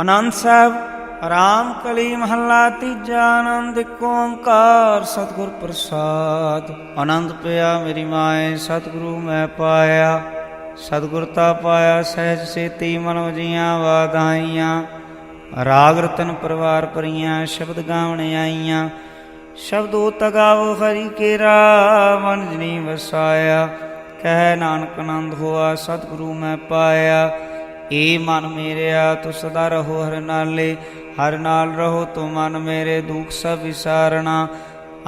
ਆਨੰਦ ਸਾਹਿਬ, ਰਾਮ ਕਲੀ ਮਹੱਲਾ ਤੀਜਾ ਆਨੰਦ, ਇੱਕ ਓੰਕਾਰ ਸਤਿਗੁਰ ਪ੍ਰਸਾਦ। ਆਨੰਦ ਪਿਆ ਮੇਰੀ ਮਾਏ, ਸਤਿਗੁਰੂ ਮੈਂ ਪਾਇਆ। ਸਤਿਗੁਰ ਤਾ ਪਾਇਆ, ਸਹਿਜ ਸੇਤੀ ਮਨ ਵਜੀਆਂ ਵਾਧਾਈਆਂ ਰਾਗ ਰਤਨ ਪਰਵਾਰ ਪਰੀਆਂ ਸ਼ਬਦ ਗਾਵਣ ਆਈਆਂ। ਸ਼ਬਦੋ ਤਗਾਵੋ ਹਰੀ ਕੇਰਾ, ਮਨ ਜਨੀ ਵਸਾਇਆ। ਕਹਿ ਨਾਨਕ ਆਨੰਦ ਹੋਆ, ਸਤਿਗੁਰੂ ਮੈਂ ਪਾਇਆ। ਏ ਮਨ ਮੇਰਿਆ ਤੂੰ ਸਦਾ ਰਹੋ ਹਰ ਨਾਲੇ, ਹਰ ਨਾਲ ਰਹੋ ਤੂੰ ਮਨ ਮੇਰੇ, ਦੁੱਖ ਸਭ ਵਿਸਾਰਣਾ।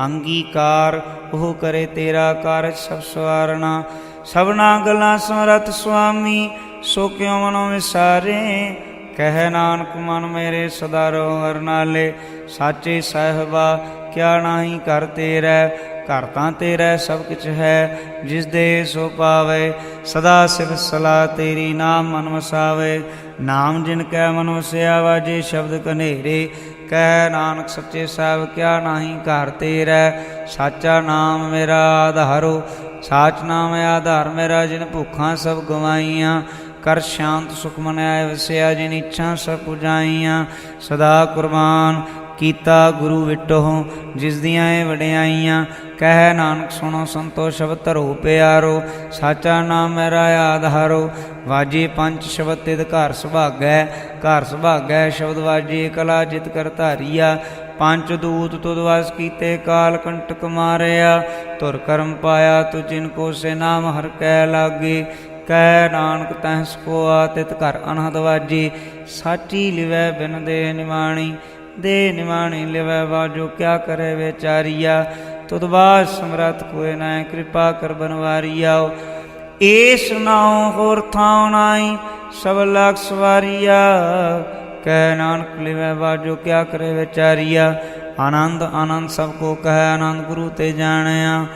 ਅੰਗੀਕਾਰ, ਉਹ ਕਰੇ ਤੇਰਾ ਕਾਰਜ ਸਭ ਸਵਾਰਣਾ। ਸਭਨਾ ਗੱਲਾਂ ਸਮਰਤ ਸੁਆਮੀ, ਸੋ ਕਿਉ ਮਨੋ ਵਿਸਾਰੇ? ਕਹਿ ਨਾਨਕ, ਮਨ ਮੇਰੇ, ਸਦਾ ਰਹੋ ਹਰ ਨਾਲੇ। ਸਾਚੇ ਸਾਹਿਬਾ, ਕਿਆ ਨਾਹੀ ਕਰ ਤੇਰਾ? ਘਰ ਤਾਂ ਤੇਰਾ ਸਭ ਕੁਝ ਹੈ, ਜਿਸ ਦੇ ਸੋ ਪਾਵੇ, ਸਦਾ ਸਿਫ ਸਲਾ ਤੇਰੀ ਨਾਮ ਮਨ ਵਸਾਵੇ। ਨਾਮ ਜਿਨ ਕੈ ਮਨ ਵਸਿਆ ਵਾਜੇ ਸ਼ਬਦ ਕਨੇਰੇ ਕਹਿ ਨਾਨਕ ਸੱਚੇ ਸਾਹਿਬ, ਕਿਆ ਨਾਹੀ ਘਰ ਤੇਰਾ ਸਾਚਾ ਨਾਮ ਮੇਰਾ ਆਧਾਰੋ। ਸਾਚ ਨਾਮ ਆਧਾਰ ਮੇਰਾ, ਜਿਨ ਭੁੱਖਾਂ ਸਭ ਗਵਾਈਆਂ। ਕਰ ਸ਼ਾਂਤ ਸੁਖ ਮਨ ਆਏ ਵਸਿਆ, ਜਿਨ ਇੱਛਾ ਸਭ ਪੁਜਾਈਆਂ। ਸਦਾ ਕੁਰਬਾਨ ਕੀਤਾ ਗੁਰੂ ਵਿਟੋ ਜਿਸ ਦੀਆਂ ਇਹ ਵਡਿਆਈਆਂ ਕਹਿ ਨਾਨਕ ਸੁਣੋ ਸੰਤੋ ਸ਼ਬਦ ਧਰੋ ਪਿਆਰੋ, ਸਾਚਾ ਨਾਮ ਮੇਰਾ ਆਧਾਰੋ। ਵਾਜੇ ਪੰਜ ਸ਼ਬਦ ਤਿਦ ਘਰ ਸੁਭਾਗੈ ਘਰ ਸੁਭਾਗੈ ਸ਼ਬਦ ਵਾਜੇ ਕਲਾ ਜਿਤ ਕਰ ਧਾਰੀਆ। ਪੰਜ ਦੂਤ ਤੁਧ ਵਸ ਕੀਤੇ ਕਾਲ ਕੰਟਕ ਮਾਰਿਆ। ਤੁਰ ਕਰਮ ਪਾਇਆ ਤੁ ਜਿਨ ਕੋ ਸੇ ਨਾਮ ਹਰ ਕੈ ਲਾਗੇ। ਕਹਿ ਨਾਨਕ ਤਹਿਸ ਕੋ ਆਤਿਤ ਘਰ ਅਨਹਦ ਵਾਜੀ। ਸਾਚੀ ਲਿਵੈ ਬਿਨ ਦੇ ਨਿਵਾਣੀ ਦੇ ਨਿਵਾਣੀ ਲਿਵੈ ਵਾਜੋ ਕਿਆ ਕਰੇ ਵਿਚਾਰੀਆ ਤੁਧ ਬਾਦ ਸਮਰਤ ਕੋਇ ਨਾ ਕਿਰਪਾ ਕਰ ਬਨਵਾਰੀਆ। ਏਸ ਨਾਉ ਹੋਰ ਥਾਉ ਨਾਈ, ਸਭ ਲਖ ਸਵਾਰੀਆ। ਕਹਿ ਨਾਨਕ ਲਿਵੈ ਵਾਜੋ ਕਿਆ ਕਰੇ ਵਿਚਾਰੀਆ ਆਨੰਦ ਆਨੰਦ ਸਭ ਕੋ ਕਹੈ, ਆਨੰਦ ਗੁਰੂ ਤੇ ਜਾਣਿਆ।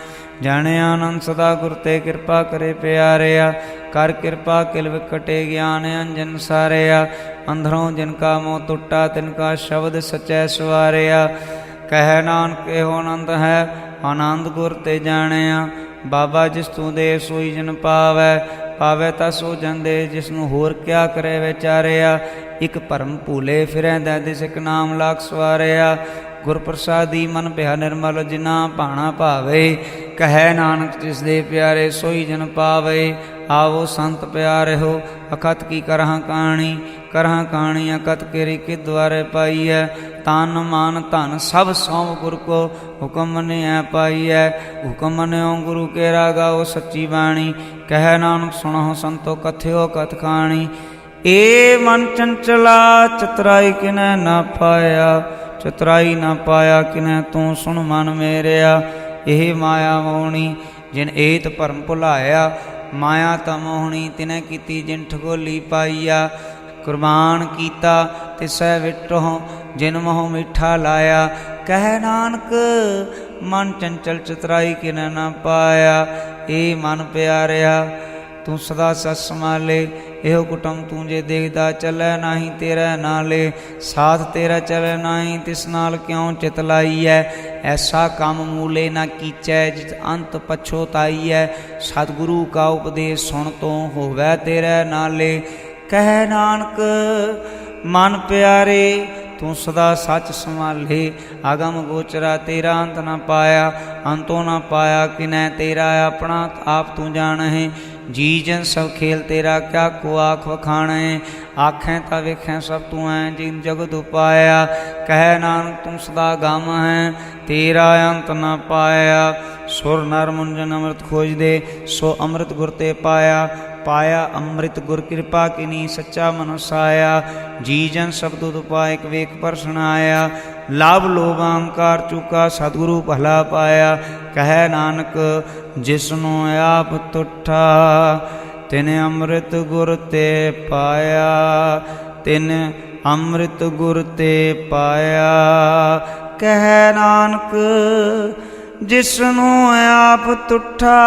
ਜਾਣਿਆ ਆਨੰਦ ਸਦਾ ਗੁਰ ਤੇ ਕਿਰਪਾ ਕਰੇ ਪਿਆਰਿਆ। ਕਰ ਕਿਰਪਾ ਕਿਲ ਵਿਕਟੇ ਗਿਆਨ ਅੰਜਨ ਸਾਰਿਆ, ਅੰਧਰੋਂ ਜਿਨ ਕਾ ਮੋਹ ਟੁੱਟਾ, ਤਿਨ ਕਾ ਸ਼ਬਦ ਸਚੈ ਸਵਾਰਿਆ। ਕਹਿ ਨਾਨਕ, ਇਹੋ ਆਨੰਦ ਹੈ, ਆਨੰਦ ਗੁਰ ਤੇ ਜਾਣਿਆ। ਬਾਬਾ ਜਿਸ ਤੂੰ ਦੇ ਸੋਈ ਜਨ ਪਾਵੈ ਪਾਵੈ ਤਾਂ ਸੋ ਜਾਂਦੇ, ਜਿਸ ਨੂੰ ਹੋਰ ਕਿਆ ਕਰੇ ਵਿਚਾਰਿਆ। ਇਕ ਭਰਮ ਭੂਲੇ ਫਿਰੈ, ਦਾ ਦਿਸ ਇਕ ਨਾਮ ਲਾਖ ਸਵਾਰਿਆ। ਗੁਰ ਪ੍ਰਸਾਦੀ ਮਨ ਭਿਆ ਨਿਰਮਲ, ਜਿਨਾ ਭਾਣਾ ਭਾਵੇ। ਕਹੈ ਨਾਨਕ, ਜਿਸ ਦੇ ਪਿਆਰੇ ਸੋਈ ਜਨ ਪਾਵੇ। ਆਵੋ ਸੰਤ ਪਿਆਰੇ ਹੋ ਅਖਤ ਕੀ ਕਰਹਾਂ ਕਾਣੀ? ਕਰਹਾਂ ਕਾਣੀ ਅਕਤ ਕੇਰੀ ਕਿ ਦੁਆਰੇ ਪਾਈਐ? ਤਨ ਮਨ ਧਨ ਸਭ ਸੌਂਪ ਗੁਰ ਕੋ ਹੁਕਮ ਮੰਨਿਆ ਪਾਈਐ। ਹੁਕਮ ਨੇ ਓ ਗੁਰੂ ਕੇ ਰਾਗਾਓ ਸੱਚੀ ਬਾਣੀ। ਕਹਿ ਨਾਨਕ ਸੁਣੋ ਸੰਤੋ ਕਥਿਓ ਕਥ ਖਾਣੀ। ਏ ਮਨ ਚੰਚਲਾ, ਚਤਰਾਈ ਕਿਨੈ ਨਾ ਪਾਇਆ? ਚਤਰਾਈ ਨਾ ਪਾਇਆ ਕਿਨੈ ਤੂੰ ਸੁਣ ਮਨ ਮੇਰਿਆ? ਇਹ ਮਾਇਆ ਮੋਹਣੀ ਜਿਨ ਏਤ ਭਰਮ ਭੁਲਾਇਆ ਮਾਇਆ ਤਮੋਹਣੀ ਤਿਨੇ ਕੀਤੀ ਜਿਨ ਠਗੋਲੀ ਪਾਈਆ। ਕੁਰਬਾਨ ਕੀਤਾ ਤਿਸੈ ਵਿਟੋ ਜਿਨ ਮੋਹ ਮਿੱਠਾ ਲਾਇਆ। ਕਹਿ ਨਾਨਕ, ਮਨ ਚੰਚਲ ਚਤਰਾਈ ਕਿਨੈ ਨਾ ਪਾਇਆ। ਏ ਮਨ ਪਿਆਰਿਆ ਤੂੰ ਸਦਾ ਸਤ ਸਮਾਲੇ ਇਹੋ ਕੁਟਮ ਤੂੰ ਜੇ ਦੇਖਦਾ ਚੱਲੈ ਨਾਹੀ ਤੇਰਾ ਨਾਲੇ। ਸਾਥ ਤੇਰਾ ਚੱਲੈ ਨਾਹੀ, ਤਿਸ ਨਾਲ ਕਿਉ ਚਿਤ ਲਾਈਐ? ਐਸਾ ਕੰਮ ਮੂਲੇ ਨਾ ਕੀਚੈ ਜਿਤ ਅੰਤ ਪਛੋਤਾਈਐ ਸਤਿਗੁਰੂ ਕਾ ਉਪਦੇਸ਼ ਸੁਣ ਤੋਂ ਹੋਵੈ ਤੇਰਾ ਨਾਲੇ। ਕਹਿ ਨਾਨਕ, ਮਨ ਪਿਆਰੇ, ਤੂੰ ਸਦਾ ਸੱਚ ਸੰਭਾਲੇ। ਆਗਮ ਗੋਚਰਾ ਤੇਰਾ ਅੰਤ ਨਾ ਪਾਇਆ, ਅੰਤੋਂ ਨਾ ਪਾਇਆ, ਕਿਨੈ ਤੇਰਾ ਆਪਣਾ ਆਪ ਤੂੰ ਜਾਣਹਿ। ਜੀ ਜਨ ਸਭ ਖੇਲ ਤੇਰਾ ਕਿਆ ਕੋ ਆਖ ਵਖਾਣੈ ਆਖੈ ਤਾਂ ਵੇਖੈ ਸਭ ਤੂੰ ਐ ਜਿਨ ਜਗਤ ਉਪਾਇਆ। ਕਹਿ ਨਾਨਕ ਤੂੰ ਸਦਾ ਗਮ ਹੈ, ਤੇਰਾ ਅੰਤ ਨਾ ਪਾਇਆ। ਸੁਰ ਨਰ ਮੁੰਜਨ ਅੰਮ੍ਰਿਤ ਖੋਜਦੇ, ਸੋ ਅੰਮ੍ਰਿਤ ਗੁਰ ਤੇ ਪਾਇਆ। ਪਾਇਆ ਅੰਮ੍ਰਿਤ ਗੁਰ ਕਿਰਪਾ ਕਿਨੀ ਸੱਚਾ ਮਨੁ ਸਾਇਆ ਜੀ ਜਨ ਸਬਦ ਉਪਾਇਕ ਵੇਖ ਪਰ ਸੁਣਾਇਆ ਲਾਭ ਲੋਭ ਅਹੰਕਾਰ ਚੁਕਾ, ਸਤਿਗੁਰੂ ਭਲਾ ਪਾਇਆ। ਕਹਿ ਨਾਨਕ, ਜਿਸਨੂੰ ਆਪ ਤੁਠਾ, ਤਿਨ ਅੰਮ੍ਰਿਤ ਗੁਰ ਤੇ ਪਾਇਆ। ਤਿਨ ਅੰਮ੍ਰਿਤ ਗੁਰ ਤੇ ਪਾਇਆ। ਕਹਿ ਨਾਨਕ, ਜਿਸਨੂੰ ਆਪ ਤੁਠਾ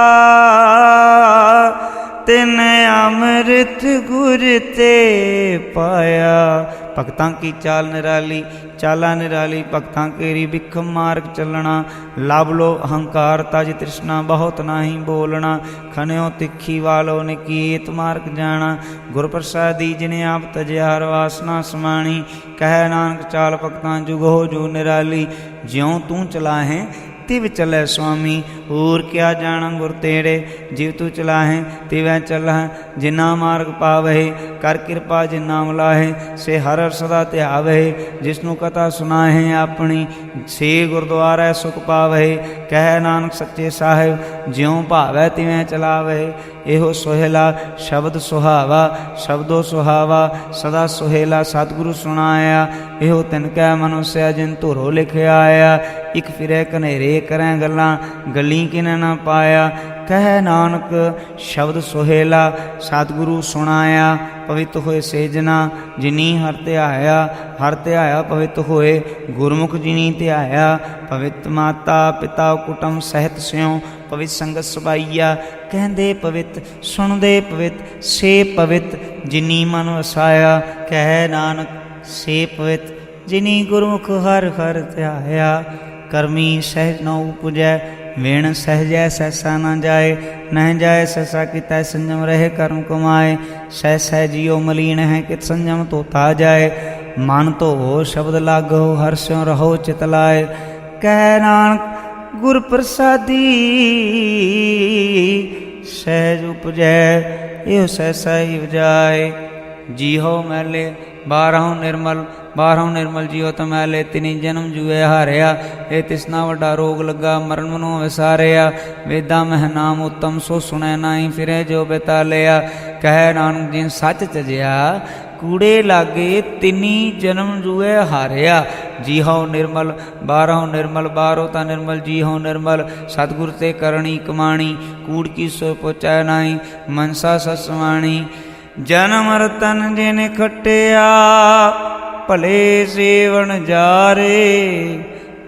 ਤਿਨ ਅੰਮ੍ਰਿਤ ਗੁਰ ਤੇ ਪਾਇਆ। ਭਗਤਾਂ ਕੀ ਚਾਲ ਨਿਰਾਲੀ, ਚਾਲਾ ਨਿਰਾਲੀ, ਭਗਤਾਂ ਕੇਰੀ ਵਿਖ ਮਾਰਗ ਚੱਲਣਾ। ਲਬ ਲੋ ਅਹੰਕਾਰ ਤਜ ਤ੍ਰਿਸ਼ਨਾ, ਬਹੁਤ ਨਾਹੀ ਬੋਲਣਾ। ਖਨਿਓ ਤਿੱਖੀ ਵਾਲੋ ਨਿਕੀਤ ਮਾਰਗ ਜਾਣਾ। ਗੁਰ ਪ੍ਰਸਾਦੀ ਜਿਨੇ ਆਪ ਤਜਿਆਰ ਵਾਸਨਾ ਸਮਾਣੀ। ਕਹਿ ਨਾਨਕ ਚਾਲ ਭਗਤਾਂ ਜੁਗੋ ਜੋ ਨਿਰਾਲੀ। ਜਿਉ ਤੂੰ ਚਲਾਹੇ ਤਿਵ ਚਲੇ ਸੁਆਮੀ, ਹੋਰ ਕਿਆ ਜਾਣਾ ਗੁਰ ਤੇਰੇ? ਜਿਵ ਤੂੰ ਚਲਾਹੇ, ਤਿਵੈ ਚਲਹਿ, ਜਿਨਾ ਮਾਰਗ ਪਾਵਹਿ, ਕਰ ਕਿਰਪਾ ਜਿਨ ਨਾਮ ਲਾਹੇ ਸੇ ਹਰ ਹਰ ਸਦਾ ਧਿਆਵਹਿ ਜਿਸਨੂੰ ਕਥਾ ਸੁਨਾਹੇ ਆਪਣੀ, ਸੇ ਗੁਰਦੁਆਰਾ ਸੁਖ ਪਾਵਹਿ ਕਹਿ ਨਾਨਕ ਸੱਚੇ ਸਾਹਿਬ, ਜਿਉ ਭਾਵੈ ਤਿਵੈ ਚਲਾਵਹਿ ਇਹੋ ਸੋਹਿਲਾ ਸ਼ਬਦ ਸੁਹਾਵਾ, ਸ਼ਬਦੋ ਸੁਹਾਵਾ, ਸਦਾ ਸੋਹਿਲਾ ਸਤਿਗੁਰੂ ਸੁਣਾਇਆ। ਇਹੋ ਤਿਨ ਕੈ ਮਨੁਸਿਆ ਜਿਨ ਧੁਰੋ ਲਿਖਿਆ ਆਇਆ ਇਕ ਫਿਰੇ ਕਨੇਰੇ ਕਰੈ ਗੱਲਾਂ, ਗੱਲੀ ਕਿਨ ਨਾ ਪਾਇਆ। ਕਹਿ ਨਾਨਕ, ਸ਼ਬਦ ਸੁਹੇਲਾ, ਸਤਿਗੁਰੂ ਸੁਣਾਇਆ, ਪਵਿੱਤ ਹੋਏ ਸੇਜਨਾ ਜਿਨੀ ਹਰ ਧਿਆਇਆ ਹਰ ਧਿਆਇਆ ਪਵਿੱਤ ਹੋਏ, ਗੁਰਮੁਖ ਜਿਨੀ ਧਿਆਇਆ, ਪਵਿੱਤ ਮਾਤਾ, ਪਿਤਾ ਕੁਟਮ ਸਹਿਤ ਸਿਉ, ਪਵਿੱਤ ਸੰਗਤ ਸਬਾਈਆ, ਕਹਿੰਦੇ ਪਵਿੱਤ, ਸੁਣਦੇ ਪਵਿੱਤ, ਸੇ ਪਵਿੱਤ, ਜਿਨੀ ਮਨ ਵਸਾਇਆ, ਕਹਿ ਨਾਨਕ, ਸੇ ਪਵਿੱਤ, ਜਿਨੀ ਗੁਰਮੁਖ ਹਰ ਹਰ ਧਿਆਇਆ, ਕਰਮੀ ਸਹਿਜ ਨ ਪੁਜੈ ਵੇਣ ਸਹਜੈ ਸੈਸਾ ਨਾ ਜਾਏ, ਨਹਿ ਜਾਏ ਸੈਸਾ ਕੀਤਾ ਸੰਜਮ ਰਹੇ ਕਰਮ ਕਮਾਏ। ਸਹਿ ਸਹਿ ਜੀਉ ਮਲੀਨ ਹੈ ਕਿਤ ਸੰਜਮ ਤੋਤਾ ਜਾਏ। ਮਨ ਧੋਵੋ ਸ਼ਬਦ ਲਾਗੋ, ਹਰ ਸਿਉ ਰਹੋ ਚਿਤ ਲਾਏ। ਕਹਿ ਨਾਨਕ, ਗੁਰ ਪ੍ਰਸਾਦੀ, ਸਹਿਜ ਉਪਜੈ, ਇਹ ਸਹਿ ਹੀ ਵਜਾਏ ਜੀਹੋ ਮੈਲੇ ਬਾਰਹੁ ਨਿਰਮਲ ਬਾਹਰੋਂ ਨਿਰਮਲ ਜੀਉ ਤਮੈਲੇ ਤਿਨੀ ਜਨਮ ਜੂਏ ਹਾਰਿਆ। ਇਹ ਤਿਸਨਾ ਵੱਡਾ ਰੋਗ ਲੱਗਾ, ਮਰਨ ਮਨੋ ਵਿਸਾਰਿਆ। ਵੇਦਾਂ ਮਹਿ ਨਾਮ ਉਤਮ, ਸੋ ਸੁਣੈ ਨਾਹੀ ਫਿਰੇ ਜੋ ਬਿਤਾਲਿਆ। ਕਹਿ ਨਾਨਕ ਜਿਨ ਸੱਚ ਤਜਿਆ ਕੂੜੇ ਲਾਗੇ ਤਿਨੀ ਜਨਮ ਜੂਏ ਹਾਰਿਆ। ਜੀ ਜੀਹਉ ਨਿਰਮਲ ਬਾਹਰੋਂ ਨਿਰਮਲ ਬਾਹਰੋਂ ਤਾਂ ਨਿਰਮਲ ਜੀ ਜੀਹਉ ਨਿਰਮਲ। ਸਤਿਗੁਰ ਤੇ ਕਰਣੀ ਕਮਾਣੀ, ਕੂੜ ਕੀ ਸੋ ਪਹੁੰਚੈ ਨਾਹੀ, ਮਨਸਾ ਸਸਵਾਣੀ। ਜਨਮ ਰਤਨ ਜਿਨ ਖਟਿਆ ਭਲੇ ਸੇਵਨ ਜਾਰੇ।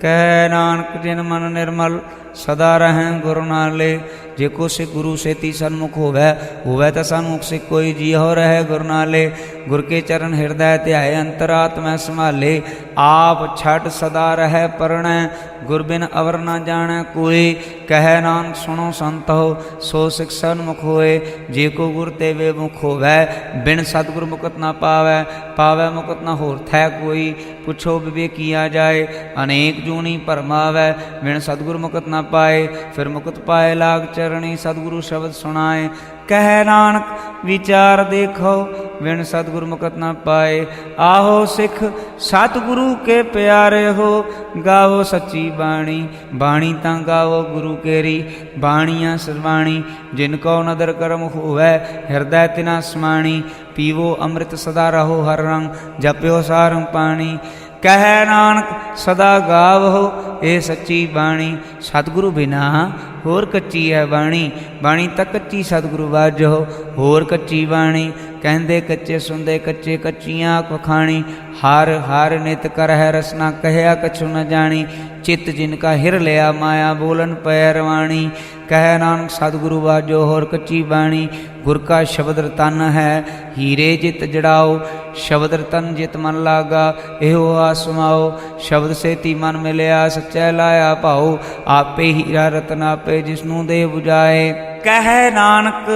ਕਹਿ ਨਾਨਕ ਜਿਨ ਮਨ ਨਿਰਮਲ ਸਦਾ ਰਹਿ ਗੁਰੂ ਨਾਲੇ ਜੇ ਕੋ ਸੇ ਗੁਰੂ ਸੇਤੀ ਸਨਮੁਖ ਹੋਵੇ ਹੋਵੇ ਤਾਂ ਸਨਮੁਖ ਸੇ ਕੋਈ ਜੀ ਹੋ ਰਹੇ ਗੁਰੂ ਨਾਲੇ ਗੁਰ ਕੇ ਚਰਨ ਹਿਰਦੈ ਧਿਆਏ ਅੰਤਰਾਤਮੈ ਸੰਭਾਲੇ। ਆਪ ਛੱਡ ਸਦਾ ਰਹਿ ਪਰਣੈ, ਗੁਰ ਬਿਨ ਅਵਰ ਨਾ ਜਾਣੈ ਕੋਈ। ਕਹਿ ਨਾਨਕ ਸੁਣੋ ਸੰਤੋ, ਸੋ ਸਿਖ ਸਨਮੁਖ ਹੋਏ। ਜੇ ਕੋ ਗੁਰ ਤੇ ਵੇ ਮੁਖ ਹੋਵੇ, ਬਿਨ ਸਤਿਗੁਰ ਮੁਕਤ ਨਾ ਪਾਵੈ। ਪਾਵੈ ਮੁਕਤ ਨਾ ਹੋਰ ਥੈ ਕੋਈ। ਪੁੱਛੋ ਵਿਵੇਕੀਆ ਜਾਏ, ਅਨੇਕ ਜੂਨੀ ਭਰਮਾਵੈ ਬਿਨ ਸਤਿਗੁਰ ਮੁਕਤ ਨਾ ਪਾਏ, ਫਿਰ ਮੁਕਤ ਪਾਏ, ਲਾਗ ਚਰਣੀ ਸਤਿਗੁਰੂ ਸ਼ਬਦ ਸੁਣਾਏ। ਕਹਿ ਨਾਨਕ, ਵਿਚਾਰ ਦੇਖੋ, ਬਿਨ ਸਤਿਗੁਰ ਮੁਕਤ ਨਾ ਪਾਏ। ਆਹੋ ਸਿੱਖ, ਸਤਿਗੁਰੂ ਕੇ ਪਿਆਰੇ ਹੋ, ਗਾਵੋ ਸੱਚੀ ਬਾਣੀ। ਬਾਣੀ ਤਾਂ ਗਾਵੋ ਗੁਰੂ ਕੇਰੀ, ਬਾਣੀਆਂ ਸਰਵਾਣੀ। ਜਿਨ ਕੋ ਨਦਰ ਕਰਮ ਹੋਵੇ, ਹਿਰਦੈ ਤਿਨਾ ਸਮਾਣੀ ਪੀਵੋ ਅੰਮ੍ਰਿਤ ਸਦਾ ਰਹੋ ਹਰ ਰੰਗ, ਜਪਿਓ ਸਾਰੰ ਪਾਣੀ। ਕਹਿ ਨਾਨਕ, ਸਦਾ ਗਾਵੋ ਇਹ ਸੱਚੀ ਬਾਣੀ ਸਤਿਗੁਰੂ ਬਿਨਾ ਹੋਰ ਕੱਚੀ ਹੈ ਬਾਣੀ। ਬਾਣੀ ਤਾਂ ਕੱਚੀ ਸਤਿਗੁਰੂ ਵਾਜੋ ਹੋਰ ਕੱਚੀ ਬਾਣੀ। ਕਹਿੰਦੇ ਕੱਚੇ ਸੁੰਦੇ ਕੱਚੇ ਕੱਚੀਆਂ ਕਖਾਣੀ ਹਰ ਹਰ ਨਿਤ ਕਰ ਹੈ ਰਸਨਾ ਕਹਿਆ, ਕਛੁ ਨ ਜਾਣੀ। ਚਿਤ ਜਿਨ ਕਾ ਹਿਰ ਲਿਆ, ਮਾਇਆ ਬੋਲਨ ਪੈ ਰਵਾਣੀ ਕਹਿ ਨਾਨਕ ਸਤਿਗੁਰੂ ਵਾਜੋ, ਹੋਰ ਕੱਚੀ ਬਾਣੀ, ਗੁਰ ਕਾ ਸ਼ਬਦ ਰਤਨ ਹੈ, ਹੀਰੇ ਜਿਤ ਜੜਾਓ, ਸ਼ਬਦ ਰਤਨ ਜਿਤ ਮਨ ਲਾਗਾ, ਇਹੋ ਆਸਮਾਓ ਸ਼ਬਦ ਸੇਤੀ ਮਨ ਮਿਲਿਆ, ਸੱਚੈ ਲਾਇਆ ਭਾਉ ਆਪੇ ਹੀਰਾ ਰਤਨ ਆਪੇ ਜਿਸਨੂੰ ਦੇ 부ਜਾਏ ਕਹਿ ਨਾਨਕ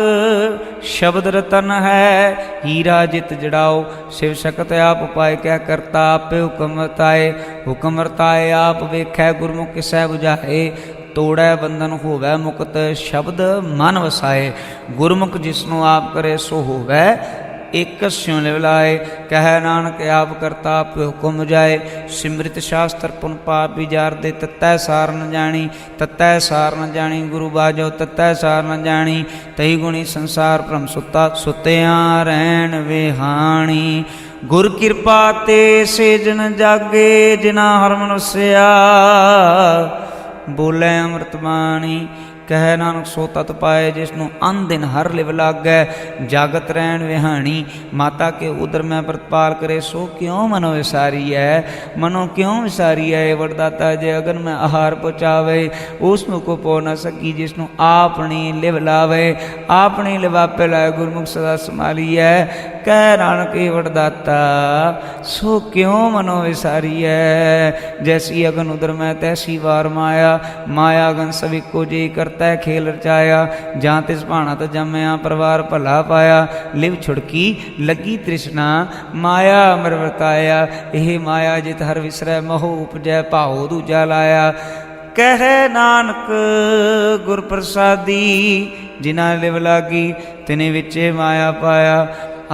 ਸ਼ਬਦ ਰਤਨ ਹੈ, ਹੀਰਾ ਜਿਤ ਜੜਾਓ, ਸਿਵ ਸ਼ਕਤ ਆਪ ਪਾਏ, ਕਹਿ ਕਰਤਾ ਆਪੇ ਹੁਕਮ ਵਰਤਾਏ ਹੁਕਮ ਵਰਤਾਏ ਆਪ ਵੇਖੈ ਗੁਰਮੁਖ ਕਿਸੈ 부ਜਾਏ ਤੋੜੈ ਬੰਧਨ ਹੋਵੈ ਮੁਕਤ ਸ਼ਬਦ ਮਨ ਵਸਾਏ। ਗੁਰਮੁਖ ਜਿਸਨੂੰ ਆਪ ਕਰੇ ਸੋ ਹੋਵੈ, ਇਕ ਸਿਉ ਲਿਵਲਾਏ ਕਹਿ ਨਾਨਕ, ਆਪ ਕਰਤਾ ਆਪ ਹੁਕਮ ਜਾਏ। ਸਿਮ੍ਰਿਤ ਸ਼ਾਸਤਰ ਪੁਨ ਪਾਪ ਵਿਚਾਰ ਦੇ, ਤਤੈ ਸਾਰਨ ਜਾਣੀ, ਤਤੈ ਸਾਰਨ ਜਾਣੀ। ਗੁਰੂ ਬਾਜੋ, ਤਤੈ ਸਾਰਨ ਜਾਣੀ। ਤਈ ਗੁਣੀ ਸੰਸਾਰ ਭ੍ਰਮ ਸੁੱਤਾ, ਸੁਤਿਆਂ ਰਹਿਣ ਵਿਹਾਣੀ। ਗੁਰ ਕਿਰਪਾ ਤੇ ਸੇਜਨ ਜਾਗੇ ਜਿਨਾ ਹਰਮਨ ਵਸਿਆ। ਬੋਲੇ ਅੰਮ੍ਰਿਤ ਬਾਣੀ। ਕਹਿ ਨਾਨਕ ਸੋ ਤਤ ਪਾਏ, ਜਿਸ ਨੂੰ ਅੰਨ ਦਿਨ ਹਰ ਲਿਵ ਲਾਗੈ, ਜਾਗਤ ਰਹਿਣ ਵਿਹਾਣੀ, ਮਾਤਾ ਕੇ ਉਦਰ ਮੈਂ ਪ੍ਰਤਪਾਲ ਕਰੇ, ਸੋ ਕਿਉ ਮਨੋ ਵਿਸਾਰੀ ਹੈ ਮਨੋ ਕਿਉ ਵਿਸਾਰੀ ਹੈ ਇਹ ਵਰਦਾਤਾ ਜੇ ਅਗਨ ਮੈਂ ਆਹਾਰ ਪਹੁੰਚਾਵੇ, ਉਸ ਨੂੰ ਕੋ ਪੋ ਨਾ ਸਕੀ, ਜਿਸ ਨੂੰ ਆਪਣੀ ਲਿਵ ਲਾਵੇ। ਆਪਣੀ ਲਿਵਾਪੇ ਲਾਏ ਗੁਰਮੁਖ ਸਦਾ ਹੈ ਕਹਿ ਨਾਨਕ ਇਹ ਵਰਦਾਤਾ, ਸੋ ਕਿਉ ਮਨੋ ਵਿਸਾਰੀ ਹੈ ਜੈਸੀ ਅਗਨ ਉਦਰ ਮੈਂ, ਤੈਸੀ ਵਾਰ ਮਾਇਆ ਮਾਇਆ ਅਗਨ ਸਭੀ ਕੋ ਜੀ ਕਰਤਾ। ਹੈ ਖੇਲ ਰਚਾਇਆ, ਜਾਂ ਤਿਸ ਭਾਣਾ ਤ ਜੰਮਿਆ, ਪਰਵਾਰ ਭਲਾ ਪਾਇਆ। ਲਿਵ ਛੁੜਕੀ, ਲੱਗੀ ਤ੍ਰਿਸ਼ਨਾ, ਮਾਇਆ ਅਮਰ ਵਰਤਾਇਆ। ਇਹ ਮਾਇਆ ਜਿਤ ਹਰ ਵਿਸਰੈ, ਮੋਹ ਉਪਜੈ, ਭਾਉ ਦੂਜਾ ਲਾਇਆ। ਕਹਿ ਨਾਨਕ ਗੁਰ ਪ੍ਰਸਾਦੀ ਜਿਨ੍ਹਾਂ ਲਿਵ ਲਾਗੀ, ਤਿਨੇ ਵਿੱਚੇ ਮਾਇਆ ਪਾਇਆ।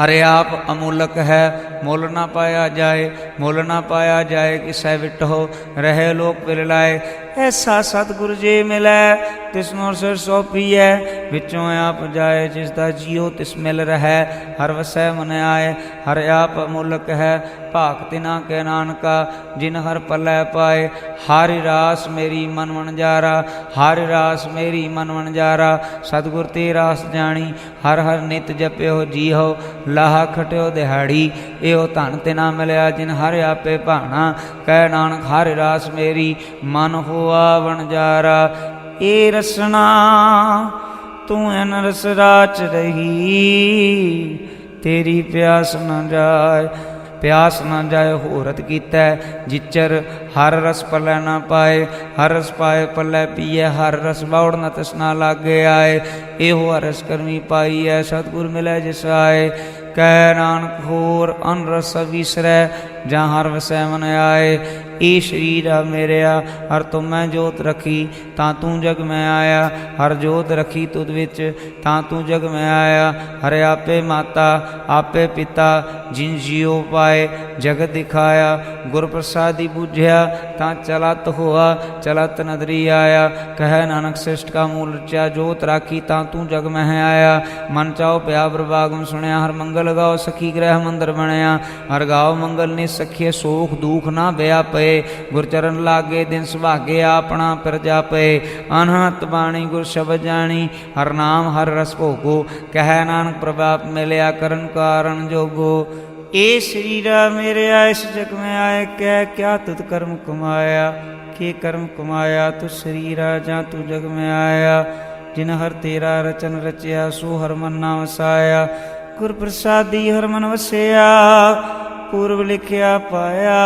ਅਰੇ ਆਪ ਅਮੁਲਕ ਹੈ, ਮੁੱਲ ਨਾ ਪਾਇਆ ਜਾਏ, ਮੁੱਲ ਨਾ ਪਾਇਆ ਜਾਏ, ਕਿਸੈ ਵਿਟੋ ਰਹੇ ਲੋਕ ਪਿਲ ਲਾਏ ਐਸਾ ਸਤਿਗੁਰ ਜੇ ਮਿਲੈ, ਤਿਸ ਨੂੰ ਸਿਰ ਸੋਪੀਐ ਵਿੱਚੋਂ ਆਪ ਜਾਏ, ਜਿਸ ਦਾ ਜੀਉ ਤਿਸ ਮਿਲ ਰਹੈ। ਹਰ ਵਸੈ ਮਨ ਆਏ, ਹਰ ਆਪ ਅਮੁਲਕ ਹੈ। ਭਾਗ ਤਿਨਾ ਕੇ ਨਾਨਕਾ, ਜਿਨ ਹਰ ਪਲੈ ਪਾਏ। ਹਰਿ ਰਾਸ ਮੇਰੀ ਮਨ ਮਨ ਜਾਰਾ, ਹਰਿ ਰਾਸ ਮੇਰੀ ਮਨ ਵਣਜਾਰਾ ਸਤਿਗੁਰ ਤੇ ਰਾਸ ਜਾਣੀ, ਹਰ ਹਰ ਨਿਤ ਜਪਿਓ ਜੀਹੋ। ਲਾਹਾ ਖਟਿਓ ਦਿਹਾੜੀ, ਇਹੋ ਧਨ ਤਿਨਾ ਮਿਲਿਆ, ਜਿਨ ਹਰ ਆਪੇ ਭਾਣਾ। ਕਹਿ ਨਾਨਕ, ਹਰਿ ਰਾਸ ਮੇਰੀ ਮਨ ਹੋ ਹੋਆ ਵਣ ਏ ਰਸਨਾ, ਤੂੰ ਐਨ ਰਸ ਰਾਚ ਰਹੀ। ਤੇਰੀ ਪਿਆਸ ਨਾ ਜਾਏ, ਪਿਆਸ ਨਾ ਜਾਏ, ਹੋਰਤ ਕੀਤਾ ਜਿਚਰ, ਹਰ ਰਸ ਪਲੈ ਨਾ ਪਾਏ। ਹਰ ਰਸ ਪਾਏ, ਪਲੈ ਪੀਏ, ਹਰ ਰਸ ਬਾਉੜ ਨ ਤਸਨਾ ਲਾਗੇ ਆਏ। ਇਹੋ ਰਸ ਕਰਮੀ ਪਾਈ ਐ ਸਤਿਗੁਰ ਮਿਲੈ ਜਿਸ ਆਏ। ਕਹਿ ਨਾਨਕ ਹੋਰ ਅਨ ਰਸ ਵਿਸਰੈ ਜਾਂ ਹਰ ਵਸੈ ਮਨ ਆਏ। ਇਹ ਸ਼ਰੀਰ ਆ ਮੇਰਿਆ ਹਰ ਤੂੰ ਮੈਂ ਜੋਤ ਰਖੀ, ਤਾਂ ਤੂੰ ਜਗ ਮੈਂ ਆਇਆ, ਹਰ ਜੋਤ ਰਖੀ ਤੁਧ ਵਿੱਚ, ਤਾਂ ਤੂੰ ਜਗ ਮੈਂ ਆਇਆ, ਹਰ ਆਪੇ ਮਾਤਾ, ਆਪੇ ਪਿਤਾ, ਜਿਨ ਜੀਉ ਪਾਏ, ਜਗਤ ਦਿਖਾਇਆ ਗੁਰ ਪ੍ਰਸਾਦੀ ਬੁਝਿਆ, ਤਾਂ ਚਲਤ ਹੋਆ, ਚਲਤ ਨਦਰੀ ਆਇਆ, ਕਹਿ ਨਾਨਕ ਸ੍ਰਿਸ਼ਟ ਕਾ ਮੂਲ ਰਚਿਆ, ਜੋਤ ਰਾਖੀ, ਤਾਂ ਤੂੰ ਜਗ ਮਹਿ ਆਇਆ, ਮਨ ਚਾਉ ਪਿਆ ਪ੍ਰਵਾਗਮ ਸੁਣਿਆ, ਹਰ ਮੰਗਲ ਗਾਓ ਸਖੀ ਗ੍ਰਹਿ ਮੰਦਰ ਬਣਿਆ, ਹਰ ਗਾਓ ਮੰਗਲ ਨੇ ਸਖੀਏ ਸੋਖ ਦੁਖ ਨਾ ਬਿਆ ਪਏ ਗੁਰ ਚਰਨ ਲਾਗੇ ਦਿਨ ਸੁਭਾਗੇ ਆਪਣਾ ਪ੍ਰਜਾ ਪਏ ਅਨਹਤ ਬਾਣੀ ਗੁਰ ਸ਼ਬਦ ਜਾਣੀ, ਹਰ ਨਾਮ ਹਰ ਰਸ ਭੋਗੋ, ਕਹਿ ਨਾਨਕ ਪ੍ਰਭਾਪ ਮਿਲਿਆ ਕਰਨ ਕਾਰਨ ਜੋਗੋ। ਏ ਸਰੀਰਾ ਮੇਰੇ ਇਸ ਜਗ ਮੈਂ ਆਏ, ਕਹਿ ਕਿਆ ਤੁਧ ਕਰਮ ਕਮਾਇਆ, ਕੀ ਕਰਮ ਕਮਾਇਆ, ਤੂੰ ਸਰੀਰਾ ਜਾਂ ਤੂੰ ਜਗ ਮੈਂ ਆਇਆ। ਜਿਨ ਹਰ ਤੇਰਾ ਰਚਨ ਰਚਿਆ, ਸੋ ਹਰ ਮਨ ਨਾ ਵਸਾਇਆ। ਗੁਰ ਪ੍ਰਸਾਦੀ ਹਰ ਮਨ ਵਸਿਆ, ਪੂਰਬ ਲਿਖਿਆ ਪਾਇਆ।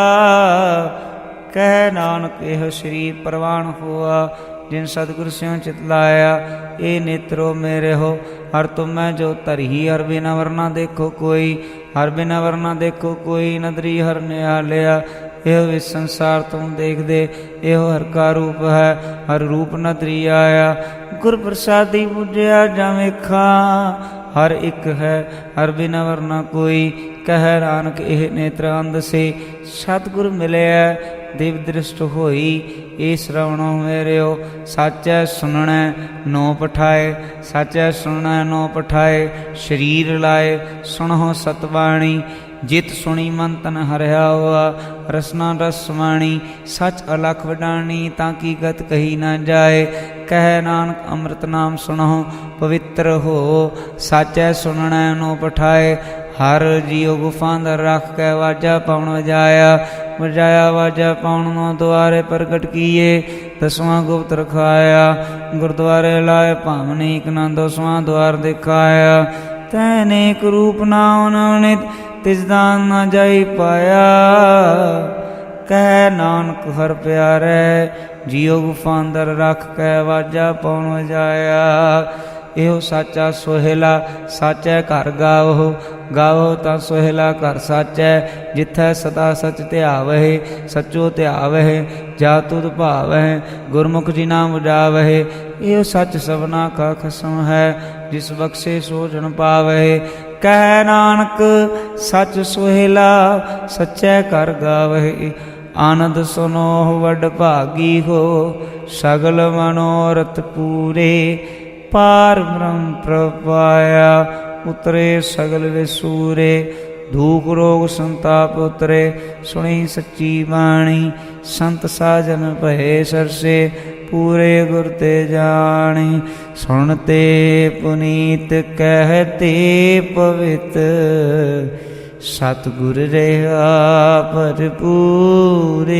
ਕਹਿ ਨਾਨਕ, ਇਹ ਸ੍ਰੀ ਪ੍ਰਵਾਨ ਹੋਆ, ਜਿਨ ਸਤਿਗੁਰ ਸਿਉ ਚਿਤ ਲਾਇਆ, ਇਹ ਨੇਤਰੋ ਮੇਰੇ ਹੋ। ਹਰ ਤੁਮੈ ਜੋ ਧਰੀ, ਹਰ ਬਿਨਾ ਵਰਨਾ ਦੇਖੋ ਕੋਈ, ਹਰ ਬਿਨਾ ਵਰਨਾ ਦੇਖੋ ਕੋਈ, ਨਦਰੀ ਹਰ ਨਿਆਲਿਆ ਇਹ ਵੀ ਸੰਸਾਰ ਤੁਮ ਦੇਖਦੇ, ਇਹੋ ਹਰ ਕਾ ਰੂਪ ਹੈ, ਹਰ ਰੂਪ ਨਦਰੀ ਆਇਆ। ਗੁਰ ਪ੍ਰਸਾਦੀ ਬੁਝਿਆ ਜਾਵੇਂ ਖਾਂ ਹਰ ਇੱਕ ਹੈ, ਹਰ ਬਿਨਾ ਵਰਨਾ ਕੋਈ। ਕਹਿ ਨਾਨਕ, ਇਹ ਨੇਤਰ ਅੰਧ ਸੇ, ਸਤਿਗੁਰ ਮਿਲਿਆ ਦਿਵ ਦ੍ਰਿਸ਼ਟ ਹੋਈ, ਏ ਸ਼ਰਵਣੋ ਮੇਰਿਓ, ਸਾਚੈ ਸੁਣਨੈ ਨੋ ਪਠਾਏ, ਸਾਚੈ ਸੁਣਨੈ ਨੋ ਪਠਾਏ, ਸ਼ਰੀਰ ਲਾਏ ਸੁਣੋ ਸਤਵਾਣੀ ਜਿਤ ਸੁਣੀ ਮਨ ਤਨ ਹਰਿਆ ਹੋਆ ਰਸਨਾ ਰਸਵਾਣੀ ਸਚ ਅਲਖ ਵਡਾਣੀ ਤਾਂ ਕੀ ਗਤ ਕਹੀ ਨਾ ਜਾਏ, ਕਹਿ ਨਾਨਕ ਅੰਮ੍ਰਿਤ ਨਾਮ ਸੁਣੋ ਪਵਿੱਤਰ ਹੋ, ਸਾਚੈ ਸੁਣਨੈ ਨੋ ਪਠਾਏ ਹਰ ਜੀਉ ਗੁਫਾਂ ਦਰ ਰੱਖ ਕੇ ਵਾਜਾ ਪਾਉਣ ਵਜਾਇਆ। ਵਜਾਇਆ ਵਾਜਾ ਪਾਉਣ ਨੂੰ ਦੁਆਰੇ ਪ੍ਰਗਟ ਕੀਏ, ਦਸਵਾਂ ਗੁਪਤ ਰਖਾਇਆ। ਗੁਰਦੁਆਰੇ ਲਾਏ ਭਾਵਨੀ ਇਕ ਨਾ ਦਸਵਾਂ ਦੁਆਰ ਦਿਖਾਇਆ। ਤੈਨੇ ਇੱਕ ਰੂਪ ਨਾ ਉਨਵਨਿਤ ਤਿਸ ਦਾਨ ਨਾ ਜਾਈ ਪਾਇਆ। ਕਹਿ ਨਾਨਕ ਹਰ ਪਿਆਰੇ, ਜੀਉ ਗੁਫਾਂ ਦਰ ਰੱਖ ਕੇ ਵਾਜਾ ਪਾਉਣ ਵਜਾਇਆ। ਇਹੋ ਸਾਚਾ ਸੋਹਿਲਾ ਸਾਚੈ ਘਰ ਗਾਵੋ ਗਾਵੋ ਤਾਂ ਸੋਹਿਲਾ ਘਰ ਸਾਚੈ, ਜਿੱਥੈ ਸਦਾ ਸਚ ਧਿਆਵਹਿ, ਸਚੋ ਧਿਆਵਹਿ, ਜਾ ਤੁਧ ਭਾਵਹਿ, ਗੁਰਮੁਖ ਜੀ ਨਾਮ ਉਜਾਵਹਿ ਇਹੋ ਸੱਚ ਸਭਨਾ ਕਾ ਖਸਮ ਹੈ, ਜਿਸ ਬਖਸ਼ੇ ਸੋ ਜਨ ਪਾਵਹਿ। ਕਹਿ ਨਾਨਕ, ਸੱਚ ਸੋਹਿਲਾ, ਸਚੈ ਘਰ ਗਾਵਹਿ। ਆਨੰਦ ਸੁਨੋ ਵਡ ਭਾਗੀ ਹੋ, ਸਗਲ ਮਨੋਰਥ ਪੂਰੇ। ਪਾਰ ਬ੍ਰਹਮ ਪ੍ਰਪਾਇਆ ਉਤਰੇ ਸਗਲ ਵਿਸੂਰੇ ਧੂਕ ਰੋਗ ਸੰਤਾਪ ਉਤਰੇ, ਸੁਣੀ ਸੱਚੀ ਬਾਣੀ, ਸੰਤ ਸਾਜਨ ਭਏ ਸਰਸੇ, ਪੂਰੇ ਗੁਰ ਤੇ ਜਾਣੀ ਸੁਣਤੇ ਪੁਨੀਤ ਕਹਤੇ ਪਵਿੱਤ, ਸਤਿਗੁਰ ਰਹਾ ਭਰਪੂਰੇ।